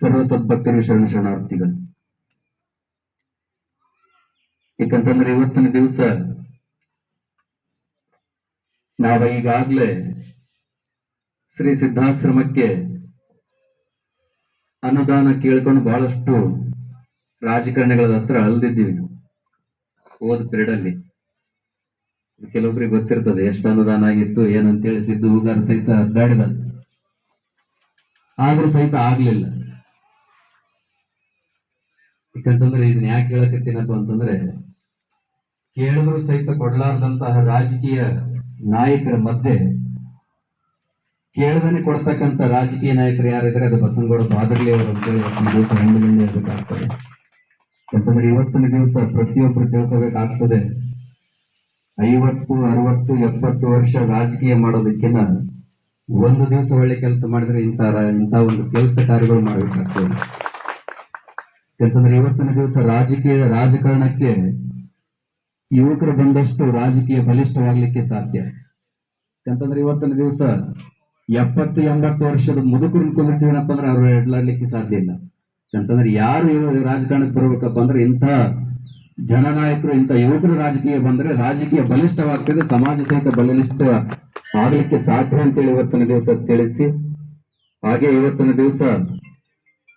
ಸರ್ವ ಸದ್ಭಕ್ತರು ಶರಣ ಶರಣಾರ್ಥಿಗಳು. ಯಾಕಂತಂದ್ರೆ ಇವತ್ತಿನ ದಿವಸ ನಾವ ಈಗಾಗಲೇ ಶ್ರೀ ಸಿದ್ಧಾಶ್ರಮಕ್ಕೆ ಅನುದಾನ ಕೇಳ್ಕೊಂಡು ಬಹಳಷ್ಟು ರಾಜಕಾರಣಿಗಳ ಹತ್ರ ಅಲ್ದಿದ್ದೀವಿ ಹೋದ ಪೀರಿಯಡ್ ಅಲ್ಲಿ ಕೆಲವೊಬ್ರಿಗೆ ಗೊತ್ತಿರ್ತದೆ, ಎಷ್ಟು ಅನುದಾನ ಆಗಿತ್ತು ಏನಂತೇಳಿ ಸಿದ್ದು ಹೂಗಾರ ಸಹಿತ ಅಡ್ಡಾಡಿದ ಆದ್ರೂ ಸಹಿತ ಆಗ್ಲಿಲ್ಲ. ಯಾಕಂತಂದ್ರೆ ಇದನ್ನ ಯಾಕೆ ಹೇಳಕತ್ತೀನಪ್ಪ ಅಂತಂದ್ರೆ, ಕೇಳಿದ್ರು ಸಹಿತ ಕೊಡಲಾರ್ದಂತಹ ರಾಜಕೀಯ ನಾಯಕರ ಮಧ್ಯೆ ಕೇಳದನೆ ಕೊಡ್ತಕ್ಕಂಥ ರಾಜಕೀಯ ನಾಯಕರು ಯಾರಿದ್ರೆ ಅದು ಬಸನಗೌಡ ಬಾದರ್ಲಿ ಅವರು ಅಂತೇಳಿ ದಿವಸ ಹೆಣ್ಣು ಇರಬೇಕಾಗ್ತದೆ ಯಾಕಂದ್ರೆ ಇವತ್ತಿನ ದಿವಸ ಪ್ರತಿಯೊಬ್ಬರು ತಿಳ್ಕೋಬೇಕಾಗ್ತದೆ. ಐವತ್ತು, ಅರವತ್ತು, ಎಪ್ಪತ್ತು ವರ್ಷ ರಾಜಕೀಯ ಮಾಡೋದಕ್ಕಿಂತ ಒಂದು ದಿವಸ ಒಳ್ಳೆ ಕೆಲಸ ಮಾಡಿದ್ರೆ ಇಂಥ ಇಂಥ ಒಂದು ಕೆಲಸ ಕಾರ್ಯಗಳು ಮಾಡಬೇಕಾಗ್ತದೆ. ಯಾಕಂತಂದ್ರೆ ಇವತ್ತಿನ ದಿವಸ ರಾಜಕೀಯ ರಾಜಕಾರಣಕ್ಕೆ ಯುವಕರು ಬಂದಷ್ಟು ರಾಜಕೀಯ ಬಲಿಷ್ಠವಾಗ್ಲಿಕ್ಕೆ ಸಾಧ್ಯ. ಯಾಕಂತಂದ್ರೆ ಇವತ್ತಿನ ದಿವಸ ಎಪ್ಪತ್ತು, ಎಂಬತ್ತು ವರ್ಷದ ಮುದುಕರು ಕುಂದಿಸಿದನಪ್ಪ ಅಂದ್ರೆ ಅವ್ರು ಎಡ್ಲಾಡ್ಲಿಕ್ಕೆ ಸಾಧ್ಯ ಇಲ್ಲ. ಯಾಕಂತಂದ್ರೆ ಯಾರು ರಾಜಕಾರಣಕ್ಕೆ ಬರಬೇಕಪ್ಪ ಅಂದ್ರೆ ಇಂಥ ಜನನಾಯಕರು, ಇಂಥ ಯುವಕರು ರಾಜಕೀಯ ಬಂದ್ರೆ ರಾಜಕೀಯ ಬಲಿಷ್ಠವಾಗ್ತದೆ ಸಮಾಜ ಸಹಿತ ಬಲಿಷ್ಠ ಆಗ್ಲಿಕ್ಕೆ ಸಾಧ್ಯ ಅಂತೇಳಿ ಇವತ್ತಿನ ದಿವಸ ತಿಳಿಸಿ. ಹಾಗೆ ಇವತ್ತಿನ ದಿವಸ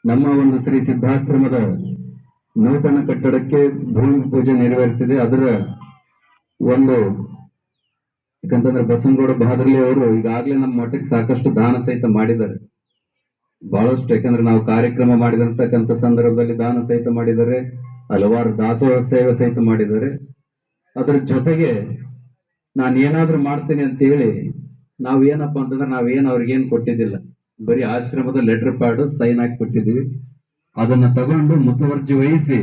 ನಮ್ಮ ಒಂದು ಶ್ರೀ ಸಿದ್ಧಾಶ್ರಮದ ನೂತನ ಕಟ್ಟಡಕ್ಕೆ ಭೂಮಿ ಪೂಜೆ ನೆರವೇರಿಸಿದೆ. ಅದರ ಒಂದು ಯಾಕಂತಂದ್ರೆ ಬಸನಗೌಡ ಬಹಾದ್ರಲಿ ಅವರು ಈಗಾಗಲೇ ನಮ್ಮ ಮಠಕ್ಕೆ ಸಾಕಷ್ಟು ದಾನ ಸಹಿತ ಮಾಡಿದ್ದಾರೆ. ಬಹಳಷ್ಟು, ಯಾಕಂದ್ರೆ ನಾವು ಕಾರ್ಯಕ್ರಮ ಮಾಡಿದಂತಕ್ಕಂಥ ಸಂದರ್ಭದಲ್ಲಿ ದಾನ ಸಹಿತ ಮಾಡಿದ್ದಾರೆ. ಹಲವಾರು ದಾಸೋಹ ಸೇವೆ ಸಹಿತ ಮಾಡಿದ್ದಾರೆ. ಅದರ ಜೊತೆಗೆ ನಾನು ಏನಾದರೂ ಮಾಡ್ತೀನಿ ಅಂತ ಹೇಳಿ ನಾವೇನಪ್ಪ ಅಂತಂದ್ರೆ ನಾವೇನು ಅವ್ರಿಗೇನು ಕೊಟ್ಟಿದ್ದಿಲ್ಲ. ಬರೀ ಆಶ್ರಮದ ಲೆಟರ್ ಪ್ಯಾಡ್ ಸೈನ್ ಹಾಕಿ ಕೊಟ್ಟಿದ್ದೀವಿ ಅದನ್ನ ತಗೊಂಡು ಮುತುವರ್ಜಿ ವಹಿಸಿ,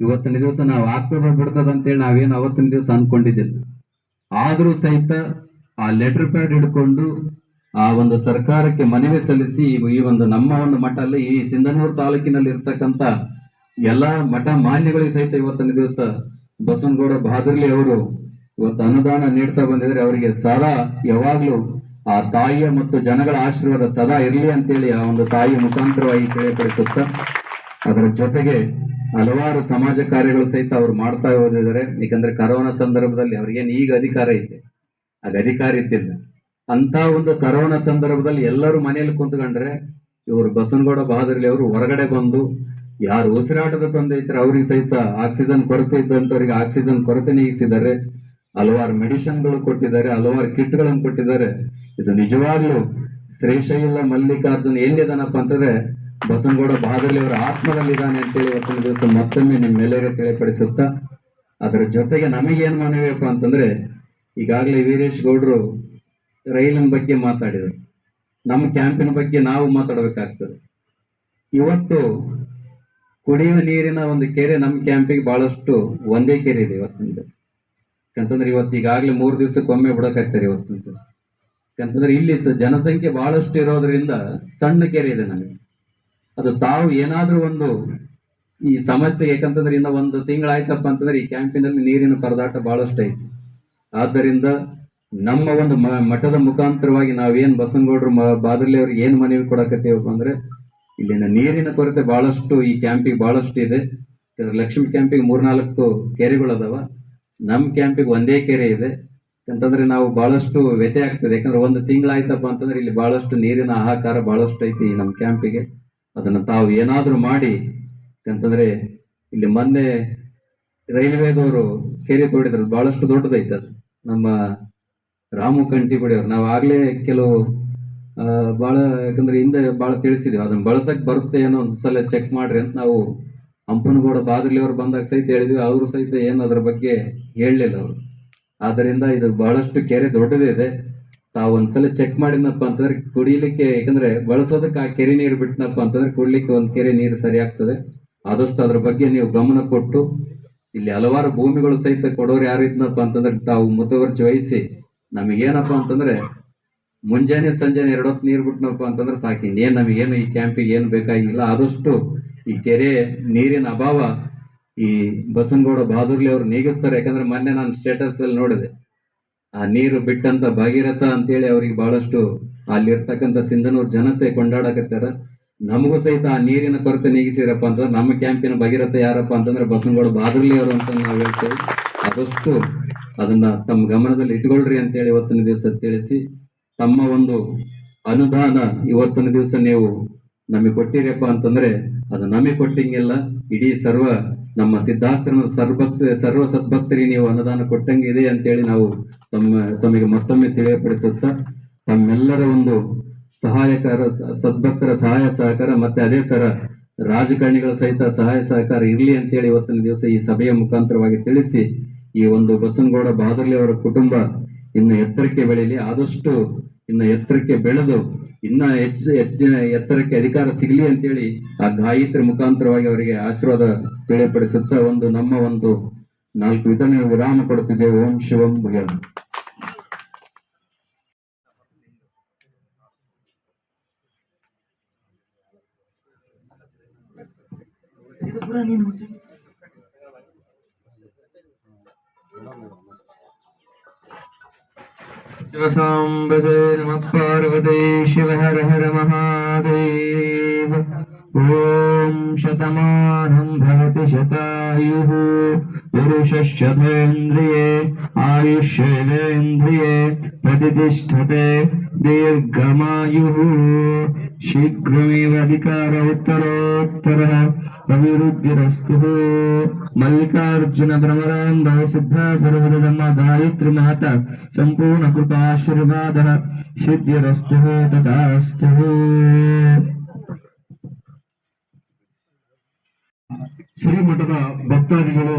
ಇವತ್ತಿನ ದಿವಸ ನಾವು ಆಗ್ತದ ಬಿಡ್ತದ ಅಂತೇಳಿ ನಾವೇನು ಅವತ್ತಿನ ದಿವಸ ಅನ್ಕೊಂಡಿದ್ದಿಲ್ಲ. ಆದರೂ ಸಹಿತ ಆ ಲೆಟರ್ ಪ್ಯಾಡ್ ಹಿಡ್ಕೊಂಡು ಆ ಒಂದು ಸರ್ಕಾರಕ್ಕೆ ಮನವಿ ಸಲ್ಲಿಸಿ ಈ- ಒಂದು ನಮ್ಮ ಒಂದು ಮಠ ಅಲ್ಲಿ, ಈ ಸಿಂಧನೂರು ತಾಲೂಕಿನಲ್ಲಿ ಇರ್ತಕ್ಕಂತ ಎಲ್ಲಾ ಮಠ ಮಾನ್ಯಗಳಿಗೆ ಸಹಿತ ಇವತ್ತಿನ ದಿವಸ ಬಸವನಗೌಡ ಬಹಾದರ್ಲಿ ಅವರು ಇವತ್ತು ಅನುದಾನ ನೀಡ್ತಾ ಬಂದಿದ್ರೆ ಅವರಿಗೆ ಸಾಲ ಯಾವಾಗ್ಲೂ ಆ ತಾಯಿಯ ಮತ್ತು ಜನಗಳ ಆಶೀರ್ವಾದ ಸದಾ ಇರಲಿ ಅಂತೇಳಿ ಆ ಒಂದು ತಾಯಿಯ ಮುಖಾಂತರವಾಗಿ ತಿಳಿಯಪಡಿಸುತ್ತಾ, ಅದರ ಜೊತೆಗೆ ಹಲವಾರು ಸಮಾಜ ಕಾರ್ಯಗಳು ಸಹಿತ ಅವ್ರು ಮಾಡ್ತಾ ಹೋದಿದ್ದಾರೆ ಯಾಕಂದ್ರೆ ಕರೋನಾ ಸಂದರ್ಭದಲ್ಲಿ ಅವ್ರಿಗೇನು ಈಗ ಅಧಿಕಾರ ಐತೆ. ಆಗ ಅಧಿಕಾರ ಇದ್ದಿಲ್ಲ. ಅಂತ ಒಂದು ಕರೋನಾ ಸಂದರ್ಭದಲ್ಲಿ ಎಲ್ಲರೂ ಮನೆಯಲ್ಲಿ ಕುಂತ್ಕೊಂಡ್ರೆ ಇವರು ಬಸನಗೌಡ ಬಹಾದರ್ಲಿ ಅವರು ಹೊರಗಡೆ ಬಂದು, ಯಾರು ಉಸಿರಾಟದ ತೊಂದರೆ ಇದ್ರೆ ಅವ್ರಿಗೆ ಸಹಿತ ಆಕ್ಸಿಜನ್ ಕೊರತೆ ಇದ್ದಂಥವ್ರಿಗೆ ಆಕ್ಸಿಜನ್ ಕೊರತೆ ನೀಗಿಸಿದ್ದಾರೆ. ಹಲವಾರು ಮೆಡಿಸಿನ್ಗಳು ಕೊಟ್ಟಿದ್ದಾರೆ, ಹಲವಾರು ಕಿಟ್ಗಳನ್ನು ಕೊಟ್ಟಿದ್ದಾರೆ. ಇದು ನಿಜವಾಗ್ಲೂ ಶ್ರೀಶೈಲ ಮಲ್ಲಿಕಾರ್ಜುನ್ ಎಲ್ಲಿದ್ದಾನಪ್ಪ ಅಂತಂದ್ರೆ ಬಸನಗೌಡ ಬಹಾದರ್ಲಿ ಅವರ ಆತ್ಮದಲ್ಲಿದ್ದಾನೆ ಅಂತೇಳಿ ಇವತ್ತಿನ ದಿವಸ ಮತ್ತೊಮ್ಮೆ ನಿಮ್ಮೆಲ್ಲರಿಗೂ ತಿಳಿಪಡಿಸುತ್ತಾ, ಅದರ ಜೊತೆಗೆ ನಮಗೇನ್ ಮನವಿಯಪ್ಪ ಅಂತಂದ್ರೆ ಈಗಾಗಲೇ ವೀರೇಶ್ ಗೌಡ್ರು ರೈಲಿನ ಬಗ್ಗೆ ಮಾತಾಡಿದರು. ನಮ್ಮ ಕ್ಯಾಂಪಿನ ಬಗ್ಗೆ ನಾವು ಮಾತಾಡಬೇಕಾಗ್ತದೆ. ಇವತ್ತು ಕುಡಿಯುವ ನೀರಿನ ಒಂದು ಕೆರೆ ನಮ್ಮ ಕ್ಯಾಂಪಿಗೆ ಬಹಳಷ್ಟು ಒಂದೇ ಕೆರೆ ಇದೆ ಇವತ್ತಿನ ಯಾಕಂತಂದ್ರೆ ಇವತ್ತು ಈಗಾಗಲೇ ಮೂರು ದಿವಸಕ್ಕೊಮ್ಮೆ ಬಿಡಕಾಗ್ತಾರೆ ಇವತ್ತಿನ ದಿವಸ. ಯಾಕಂತಂದ್ರೆ ಇಲ್ಲಿ ಜನಸಂಖ್ಯೆ ಬಹಳಷ್ಟು ಇರೋದ್ರಿಂದ ಸಣ್ಣ ಕೆರೆ ಇದೆ ನಮಗೆ. ಅದು ತಾವು ಏನಾದ್ರೂ ಒಂದು ಈ ಸಮಸ್ಯೆ ಯಾಕಂತಂದ್ರೆ ಇನ್ನ ಒಂದು ತಿಂಗಳಾಯ್ತಪ್ಪ ಅಂತಂದ್ರೆ ಈ ಕ್ಯಾಂಪಿನಲ್ಲಿ ನೀರಿನ ಪರದಾಟ ಬಹಳಷ್ಟು ಐತಿ. ಆದ್ದರಿಂದ ನಮ್ಮ ಒಂದು ಮಠದ ಮುಖಾಂತರವಾಗಿ ನಾವೇನ್ ಬಸನಗೌಡರು ಬಾದರ್ಲಿ ಅವ್ರಿಗೆ ಏನ್ ಮನವಿ ಕೊಡಕತ್ತೀವಪ್ಪ ಅಂದ್ರೆ ಇಲ್ಲಿನ ನೀರಿನ ಕೊರತೆ ಬಹಳಷ್ಟು ಈ ಕ್ಯಾಂಪಿಗೆ ಬಹಳಷ್ಟು ಇದೆ. ಲಕ್ಷ್ಮಿ ಕ್ಯಾಂಪಿಗೆ ಮೂರ್ನಾಲ್ಕು ಕೆರೆಗಳು ಅದಾವ ನಮ್ಮ ಕ್ಯಾಂಪಿಗೆ ಒಂದೇ ಕೆರೆ ಇದೆ. ಅಂತಂದ್ರೆ ನಾವು ಬಹಳಷ್ಟು ವ್ಯತ್ಯ ಆಗ್ತದೆ. ಯಾಕಂದ್ರೆ ಒಂದು ತಿಂಗಳಾಯ್ತಪ್ಪ ಅಂತಂದ್ರೆ ಇಲ್ಲಿ ಬಹಳಷ್ಟು ನೀರಿನ ಆಹಾಕಾರ ಬಹಳಷ್ಟು ಐತಿ ನಮ್ಮ ಕ್ಯಾಂಪಿಗೆ. ಅದನ್ನ ತಾವು ಏನಾದರೂ ಮಾಡಿ, ಯಾಕಂತಂದ್ರೆ ಇಲ್ಲಿ ಮೊನ್ನೆ ರೈಲ್ವೆದವರು ಕೆರೆ ತೋಡಿದ್ರು. ಬಹಳಷ್ಟು ದೊಡ್ಡದೈತೆ ಅದು. ನಮ್ಮ ರಾಮು ಅವ್ರು. ನಾವು ಆಗ್ಲೇ ಕೆಲವು ಬಹಳ, ಯಾಕಂದ್ರೆ ಹಿಂದೆ ಬಹಳ ತಿಳಿಸಿದ್ವಿ. ಅದನ್ನ ಬಳಸಕ್ ಬರುತ್ತೆ ಏನೋ ಒಂದ್ಸಲ ಚೆಕ್ ಮಾಡ್ರಿ ಅಂತ ನಾವು ಹಂಪನಗೌಡ ಬಾದ್ರಲಿ ಅವ್ರು ಬಂದಾಗ ಸಹಿತ ಹೇಳಿದ್ವಿ. ಅವರು ಸಹಿತ ಏನು ಅದ್ರ ಬಗ್ಗೆ ಹೇಳಲಿಲ್ಲ ಅವರು. ಆದ್ದರಿಂದ ಇದು ಬಹಳಷ್ಟು ಕೆರೆ ದೊಡ್ಡದೇ ಇದೆ. ತಾವು ಒಂದ್ಸಲ ಚೆಕ್ ಮಾಡಿದ್ನಪ್ಪ ಅಂತಂದ್ರೆ ಕುಡಿಲಿಕ್ಕೆ, ಯಾಕಂದ್ರೆ ಬಳಸೋದಕ್ಕೆ ಆ ಕೆರೆ ನೀರು ಬಿಟ್ಟನಪ್ಪ ಅಂತಂದ್ರೆ ಕುಡಿಲಿಕ್ಕೆ ಒಂದು ಕೆರೆ ನೀರು ಸರಿ ಆಗ್ತದೆ. ಆದಷ್ಟು ಅದ್ರ ಬಗ್ಗೆ ನೀವು ಗಮನ ಕೊಟ್ಟು, ಇಲ್ಲಿ ಹಲವಾರು ಭೂಮಿಗಳು ಸಹಿತ ಕೊಡೋರು ಯಾರು ಇದ್ನಪ್ಪ ಅಂತಂದ್ರೆ ತಾವು ಮುತುವರ್ಜಿ ವಹಿಸಿ ನಮಗೇನಪ್ಪ ಅಂತಂದ್ರೆ ಮುಂಜಾನೆ ಸಂಜೆನೆ ಎರಡೊತ್ತು ನೀರು ಬಿಟ್ನಪ್ಪ ಅಂತಂದ್ರೆ ಸಾಕು. ಇನ್ನೇನು ನಮಗೇನು ಈ ಕ್ಯಾಂಪಿಗೆ ಏನು ಬೇಕಾಗಿಲ್ಲ. ಆದಷ್ಟು ಈ ಕೆರೆ ನೀರಿನ ಅಭಾವ ಈ ಬಸನಗೌಡ ಬಾದುರ್ಲಿ ಅವರು ನೀಗಿಸ್ತಾರೆ, ಯಾಕಂದ್ರೆ ಮೊನ್ನೆ ನಾನು ಸ್ಟೇಟಸ್ ಅಲ್ಲಿ ನೋಡಿದೆ. ಆ ನೀರು ಬಿಟ್ಟಂತ ಭಾಗೀರಥ ಅಂತೇಳಿ ಅವ್ರಿಗೆ ಬಹಳಷ್ಟು ಅಲ್ಲಿರ್ತಕ್ಕಂಥ ಸಿಂಧನೂರು ಜನತೆ ಕೊಂಡಾಡಕತ್ತಾರ. ನಮಗೂ ಸಹಿತ ಆ ನೀರಿನ ಕೊರತೆ ನೀಗಿಸಿರಪ್ಪ ಅಂತಂದ್ರೆ ನಮ್ಮ ಕ್ಯಾಂಪಿನ ಭಗೀರಥ ಯಾರಪ್ಪ ಅಂತಂದ್ರೆ ಬಸನಗೌಡ ಬಾದುರ್ಲಿ ಅವರು ಅಂತ ನಾವು ಹೇಳ್ತೇವೆ. ಆದಷ್ಟು ಅದನ್ನ ತಮ್ಮ ಗಮನದಲ್ಲಿ ಇಟ್ಕೊಳ್ರಿ ಅಂತೇಳಿ ಇವತ್ತಿನ ದಿವಸ ತಿಳಿಸಿ. ತಮ್ಮ ಒಂದು ಅನುದಾನ ಇವತ್ತಿನ ದಿವಸ ನೀವು ನಮಗೆ ಕೊಟ್ಟಿರಪ್ಪ ಅಂತಂದ್ರೆ ಅದು ನಮಗೆ ಕೊಟ್ಟಿಂಗಿಲ್ಲ, ಇಡೀ ಸರ್ವ ನಮ್ಮ ಸಿದ್ಧಾಶ್ರಮದ ಸರ್ಭಕ್ತ ಸರ್ವ ಸದ್ಭಕ್ತರಿಗೆ ನೀವು ಅನುದಾನ ಕೊಟ್ಟಂಗೆ ಇದೆ ಅಂತೇಳಿ ನಾವು ತಮ್ಮ, ತಮಗೆ ಮತ್ತೊಮ್ಮೆ ತಿಳಿಯಪಡಿಸುತ್ತಾ, ತಮ್ಮೆಲ್ಲರ ಒಂದು ಸಹಾಯಕರ, ಸದ್ಭಕ್ತರ ಸಹಾಯ ಸಹಕಾರ ಮತ್ತೆ ಅದೇ ತರ ರಾಜಕಾರಣಿಗಳ ಸಹಿತ ಸಹಾಯ ಸಹಕಾರ ಇರಲಿ ಅಂತೇಳಿ ಇವತ್ತಿನ ದಿವಸ ಈ ಸಭೆಯ ಮುಖಾಂತರವಾಗಿ ತಿಳಿಸಿ, ಈ ಒಂದು ಬಸನಗೌಡ ಬಾದರ್ಲಿ ಅವರ ಕುಟುಂಬ ಇನ್ನು ಎತ್ತರಕ್ಕೆ ಬೆಳೆಯಲಿ. ಆದಷ್ಟು ಇನ್ನು ಎತ್ತರಕ್ಕೆ ಬೆಳೆದು ಇನ್ನ ಹೆಚ್ಚು ಎತ್ತರಕ್ಕೆ ಅಧಿಕಾರ ಸಿಗಲಿ ಅಂತೇಳಿ ಆ ಗಾಯತ್ರಿ ಮುಖಾಂತರವಾಗಿ ಅವರಿಗೆ ಆಶೀರ್ವಾದ ತಿಳಿಯಪಡಿಸುತ್ತಾ ಒಂದು ನಮ್ಮ ಒಂದು ನಾಲ್ಕು ವಿಧಾನ ವಿರಾಮ ಕೊಡುತ್ತಿದ್ದೇವೆ. ಓಂ ಶಿವಂ ಭಯ ಇದು ಕೂಡ ಭುಜಂ शिवसाम्बसे नमः पार्वती शिव हर हर महादेव ॐ शतमानं भवति शतायुः पुरुषश्चतेन्द्रिये आयुष्येवेन्द्रिये प्रतिष्ठते दीर्घमायुः ಶೀಘ್ರಮೇವಾಧಿಕಾರ ಉತ್ತರೋತ್ತರ ಅಭಿವೃದ್ಧಿರಸ್ತು. ಮಲ್ಲಿಕಾರ್ಜುನ ಭ್ರಮರಾಂಬ ಸಿದ್ಧಾಧರವರದಮ್ಮ ಗಾಯತ್ರಿ ಮಾತ ಸಂಪೂರ್ಣ ಕೃಪಾಶೀರ್ವಾದ ಸಿದ್ಧಿರಸ್ತು ತಥಾಸ್ತು. ಶ್ರೀಮಠದ ಭಕ್ತಾದಿಗಳು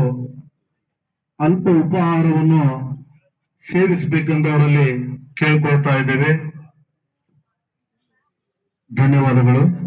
ಅಲ್ಪ ಉಪಹಾರವನ್ನು ಸೇವಿಸಬೇಕೆಂದು ಅವರಲ್ಲಿ ಕೇಳ್ಕೊಳ್ತಾ ಇದ್ದೇವೆ. ಧನ್ಯವಾದಗಳು.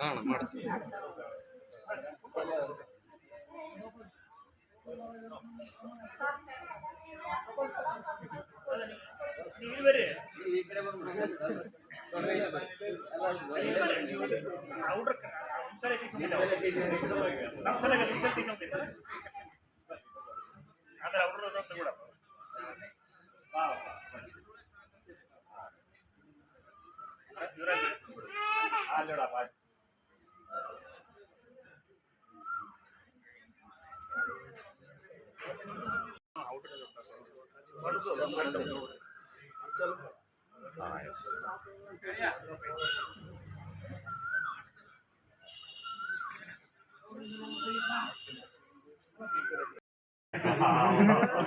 ആണ് ಮಾಡ್ತೀವಿ ನೀವು ಬರೀ ಈ ಕಡೆ ಬಂದು हाँ।, हाँ, हाँ।